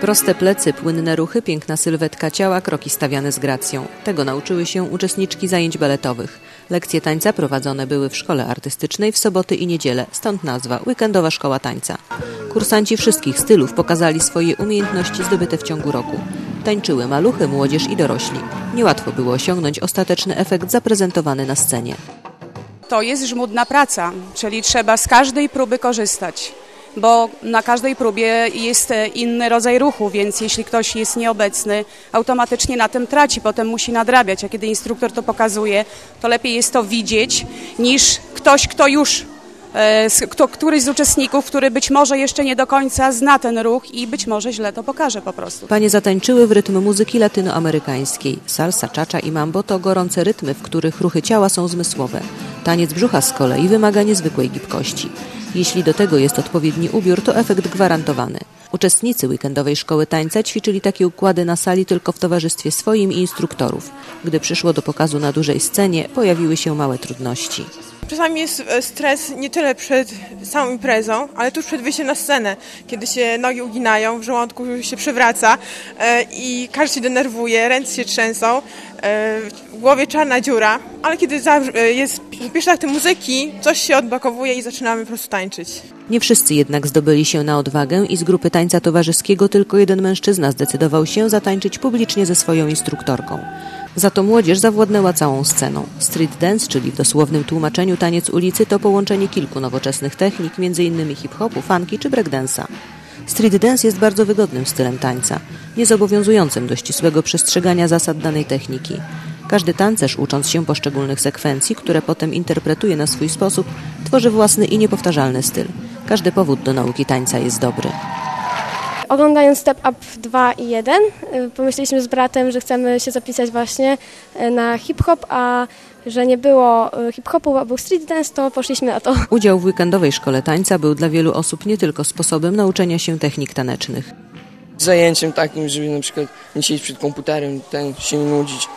Proste plecy, płynne ruchy, piękna sylwetka ciała, kroki stawiane z gracją. Tego nauczyły się uczestniczki zajęć baletowych. Lekcje tańca prowadzone były w szkole artystycznej w soboty i niedzielę, stąd nazwa Weekendowa Szkoła Tańca. Kursanci wszystkich stylów pokazali swoje umiejętności zdobyte w ciągu roku. Tańczyły maluchy, młodzież i dorośli. Niełatwo było osiągnąć ostateczny efekt zaprezentowany na scenie. To jest żmudna praca, czyli trzeba z każdej próby korzystać, bo na każdej próbie jest e, inny rodzaj ruchu, więc jeśli ktoś jest nieobecny, automatycznie na tym traci, potem musi nadrabiać, a kiedy instruktor to pokazuje, to lepiej jest to widzieć niż ktoś, kto już e, kto, któryś z uczestników, który być może jeszcze nie do końca zna ten ruch i być może źle to pokaże po prostu. Panie zatańczyły w rytm muzyki latynoamerykańskiej. Salsa, czacza i mambo to gorące rytmy, w których ruchy ciała są zmysłowe. Taniec brzucha z kolei wymaga niezwykłej gibkości. Jeśli do tego jest odpowiedni ubiór, to efekt gwarantowany. Uczestnicy weekendowej szkoły tańca ćwiczyli takie układy na sali tylko w towarzystwie swoim i instruktorów. Gdy przyszło do pokazu na dużej scenie, pojawiły się małe trudności. Czasami jest e, stres nie tyle przed samą imprezą, ale tuż przed wyjściem na scenę, kiedy się nogi uginają, w żołądku się przewraca e, i każdy się denerwuje, ręce się trzęsą, e, w głowie czarna dziura, ale kiedy jest pierwszy akt muzyki, coś się odblokowuje i zaczynamy po prostu tańczyć. Nie wszyscy jednak zdobyli się na odwagę i z grupy tańca towarzyskiego tylko jeden mężczyzna zdecydował się zatańczyć publicznie ze swoją instruktorką. Za to młodzież zawładnęła całą sceną. Street dance, czyli w dosłownym tłumaczeniu taniec ulicy, to połączenie kilku nowoczesnych technik, m.in. hip-hopu, funky czy breakdance'a. Street dance jest bardzo wygodnym stylem tańca, niezobowiązującym do ścisłego przestrzegania zasad danej techniki. Każdy tancerz, ucząc się poszczególnych sekwencji, które potem interpretuje na swój sposób, tworzy własny i niepowtarzalny styl. Każdy powód do nauki tańca jest dobry. Oglądając Step Up 2 i 1, y, pomyśleliśmy z bratem, że chcemy się zapisać właśnie y, na hip-hop, a że nie było y, hip-hopu, a był street dance, to poszliśmy na to. Udział w weekendowej szkole tańca był dla wielu osób nie tylko sposobem nauczenia się technik tanecznych. zajęciem takim, żeby na przykład nie siedzieć przed komputerem, ten się nie nudzić.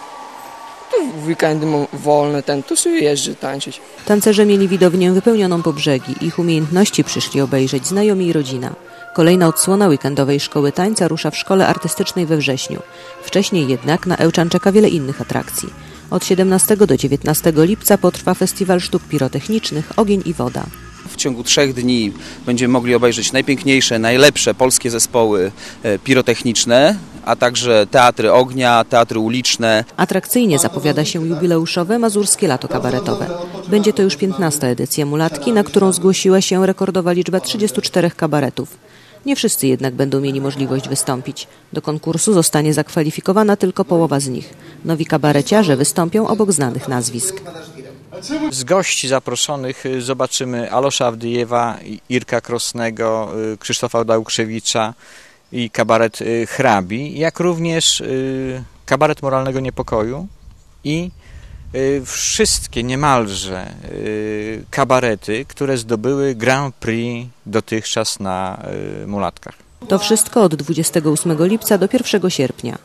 W weekendy mam wolne, ten, to sobie jeżdżę tańczyć. Tancerze mieli widownię wypełnioną po brzegi. Ich umiejętności przyszli obejrzeć znajomi i rodzina. Kolejna odsłona weekendowej szkoły tańca rusza w szkole artystycznej we wrześniu. Wcześniej jednak na Ełczan czeka wiele innych atrakcji. Od 17 do 19 lipca potrwa festiwal sztuk pirotechnicznych Ogień i Woda. W ciągu trzech dni będziemy mogli obejrzeć najpiękniejsze, najlepsze polskie zespoły e, pirotechniczne, a także teatry ognia, teatry uliczne. Atrakcyjnie zapowiada się jubileuszowe Mazurskie Lato Kabaretowe. Będzie to już 15. edycja Mulatki, na którą zgłosiła się rekordowa liczba 34 kabaretów. Nie wszyscy jednak będą mieli możliwość wystąpić. Do konkursu zostanie zakwalifikowana tylko połowa z nich. Nowi kabareciarze wystąpią obok znanych nazwisk. Z gości zaproszonych y, zobaczymy Alosza Awdyjewa, Irka Krosnego, y, Krzysztofa Dałkrzewicza i kabaret y, Hrabi, jak również y, kabaret Moralnego Niepokoju i y, wszystkie niemalże kabarety, które zdobyły Grand Prix dotychczas na Mulatkach. To wszystko od 28 lipca do 1 sierpnia.